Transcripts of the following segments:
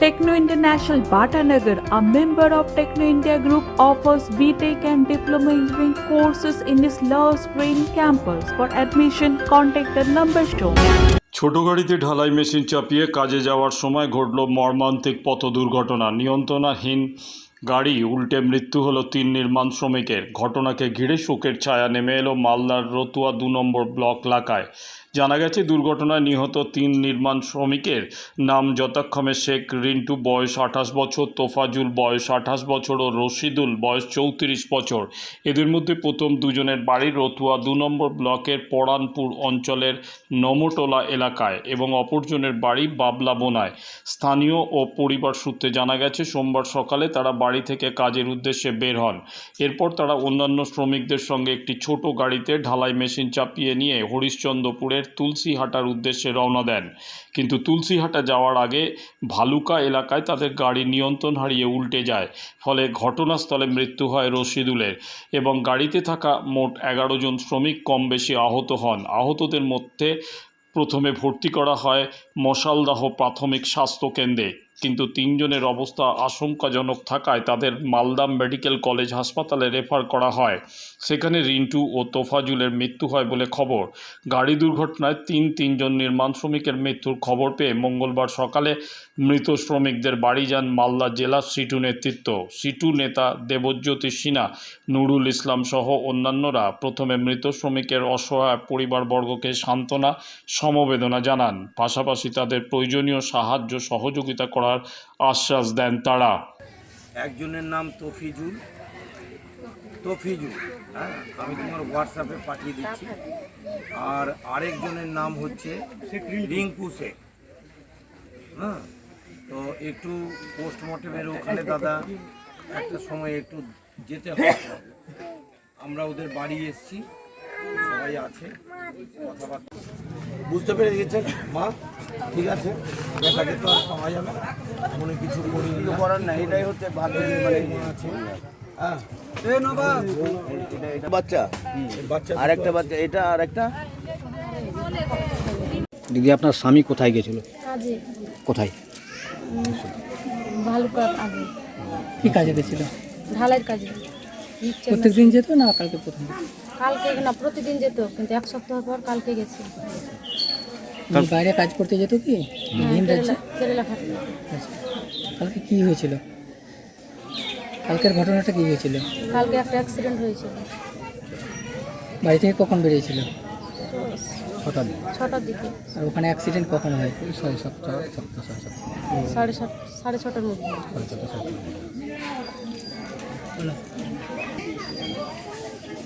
Techno International Bhatanagar, a member of Techno India Group, offers BTEC and Diploma Engineering courses in its Love Green campus. For admission, contact the number shown. ছোট গাড়িতে ঢালাই machine চাপিয়ে কাজে যাওয়ার সময় ঘটল মর্মান্তিক পথ দুর্ঘটনা নিয়ন্ত্রণাহীন গাড়ি উল্টে মৃত্যু হলো তিন নির্মাণ শ্রমিকের ঘটনাকে ঘিরে শোকের ছায়া নেমে এলো মালদার রতুয়া দু নম্বর ব্লক এলাকায় জানা গেছে, দুর্ঘটনায় নিহত তিন নির্মাণ শ্রমিকের নাম যথাক্রমে শেখ রিন্টু, বয়স আঠাশ বছর, তোফাজুল, বয়স আঠাশ বছর ও রশিদুল, বয়স চৌত্রিশ বছর। এদের মধ্যে প্রথম দুজনের বাড়ি রতুয়া দু নম্বর ব্লকের পরানপুর অঞ্চলের নমটোলা এলাকায় এবং অপরজনের বাড়ি বাবলা বোনায়। স্থানীয় ও পরিবার সূত্রে জানা গেছে, সোমবার সকালে তারা বাড়ি থেকে কাজের উদ্দেশ্যে বের হন। এরপর তারা অন্যান্য শ্রমিকদের সঙ্গে একটি ছোট গাড়িতে ঢালাই মেশিন চাপিয়ে নিয়ে হরিশ্চন্দ্রপুরের তুলসীহাটার উদ্দেশ্যে রওনা দেন। কিন্তু তুলসীহাটা যাওয়ার আগে ভালুকা এলাকায় তাদের গাড়ি নিয়ন্ত্রণ হারিয়ে উল্টে যায়। ফলে ঘটনাস্থলে মৃত্যু হয় রশিদুলের এবং গাড়িতে থাকা মোট এগারো জন শ্রমিক কম বেশি আহত হন। আহতদের মধ্যে প্রথমে ভর্তি করা হয় মশালদাহ প্রাথমিক স্বাস্থ্য কেন্দ্রে। কিন্তু তিনজনের অবস্থা আশঙ্কাজনক থাকায় তাদের মালদা মেডিকেল কলেজ হাসপাতালে রেফার করা হয়। সেখানে রিন্টু ও তোফাজুলের মৃত্যু হয় বলে খবর। গাড়ি দুর্ঘটনায় তিন তিনজন নির্মাণ শ্রমিকের মৃত্যুর খবর পেয়ে মঙ্গলবার সকালে মৃত শ্রমিকদের বাড়ি যান মালদা জেলা সিটু নেতৃত্ব। সিটু নেতা দেবজ্যোতি সিনহা, নুরুল ইসলাম সহ অন্যান্যরা প্রথমে মৃত শ্রমিকের অসহায় পরিবারবর্গকে সান্ত্বনা, সমবেদনা জানান। পাশাপাশি তাদের প্রয়োজনীয় সাহায্য সহযোগিতা করার আশ্বাস দেন তারা। একজনের নাম তফিজুল। তফিজুল হ্যাঁ? আমি তোমার হোয়াটসঅ্যাপে পাঠিয়ে দিচ্ছি। আর আরেকজনের নাম হচ্ছে রিঙ্কু শেখ। হ্যাঁ? তো একটু পোস্টমর্টমের ওখানে দাদা, একটা সময় একটু যেতে হবে। আমরা ওদের বাড়ি এসেছি। সবাই আছে। কথাবার্তা বুঝতে পেরে গেছেন? মা ঠিক আছে? বেটাকে তো আর পাওয়া যাবে না মনে কিছু করি করার নাই এটাই হচ্ছে ভাগ্য মানে আছে। হ্যাঁ। বাচ্চা। বাচ্চা আর একটা বাচ্চা এটা আর একটা? দিদি আপনার স্বামী কোথায় গেছিল? কোথায়? কি কাজে গেছিল? ঢালাইয়ের কাজে। নিচ্ছে প্রত্যেক দিন যেত না কালকে প্রথম? কালকে না প্রতিদিন যেত কিন্তু এক সপ্তাহ পর কালকে গেছে। বাইরে কাজ করতে যেত কি? হ্যাঁ, আচ্ছা। কালকে কি হয়েছিল? কালকের ঘটনাটা কি হয়েছিল? কালকে একটা অ্যাক্সিডেন্ট হয়েছিল। বাড়ি থেকে কখন বেরিয়েছিল? হঠাৎ ছটার দিকে। আর ওখানে অ্যাক্সিডেন্ট কখন হয়? সাড়ে সাত সাড়ে ছটার মধ্যে।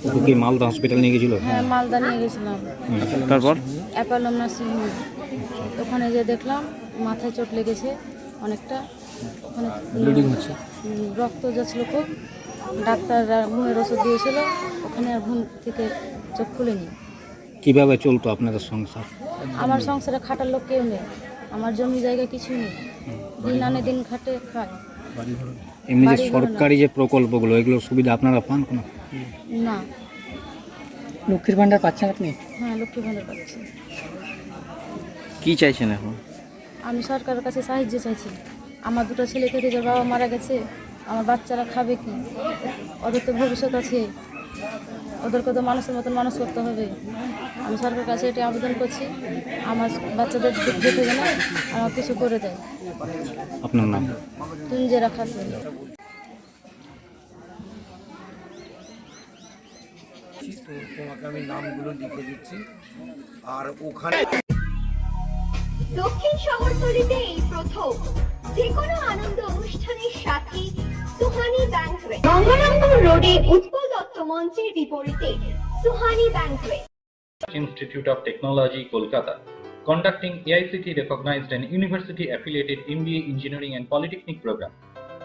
ওকে কি মালদা হসপিটাল নিয়ে গেছিল? হ্যাঁ মালদা নিয়ে গেছিলাম। তারপর? অ্যাপালম নার্সিং ওখানে যে দেখলাম মাথায় চোট লেগেছে অনেকটা। ওখানে ব্লিডিং হচ্ছে। রক্ত যাচ্ছিল খুব। ডাক্তাররা ঘুমের ওষুধ দিয়েছিল। ওখানে আর ঘুম থেকে চোখ খুলেনি। কীভাবে চলতো আপনাদের সংসার? আমার সংসারে খাটার লোক কেউ নেই। আমার জমি জায়গা কিছুই নেই। দিন আনে দিন খাটে খায়। এমনি যে। সরকারি যে প্রকল্পগুলো এগুলোর সুবিধা আপনারা পান কোনো? না। লক্ষ্মীর ভাণ্ডার পাচ্ছেন আপনি? হ্যাঁ লক্ষ্মী ভাণ্ডার পাচ্ছি। কি চাইছেন এখন? আমি সরকারের কাছে সাহায্য চাইছি। আমার দুটো ছেলেকে থেকে বাবা মারা গেছে আমার বাচ্চারা খাবে কি? ওদের তো ভবিষ্যৎ আছে। ওদেরকে তো মানুষের মতন মানুষ করতে হবে। আমি সরকারের কাছে এটি আবেদন করছি। আমার বাচ্চাদের দিক দেখে যেন আমার কিছু করে দেয়। আপনার নাম? তুমি যে তো তোমাকে আমি নামগুলো লিখে দিচ্ছি। আর ওখানে দক্ষিণ শহরতলিতে এই প্রথম। যে কোনো আনন্দ অনুষ্ঠানের সাথে সুহানি ব্যাংক গঙ্গানন্দ রোডে উৎপল দত্ত মঞ্চের বিপরীতে Suhani bank institute of technology Kolkata Conducting AICT recognized and university affiliated MBA engineering and polytechnic program.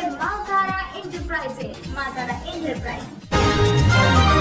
পুরাতন ডাকঘরের মা তারা এন্টারপ্রাইজে মা তারা এন্টারপ্রাইজ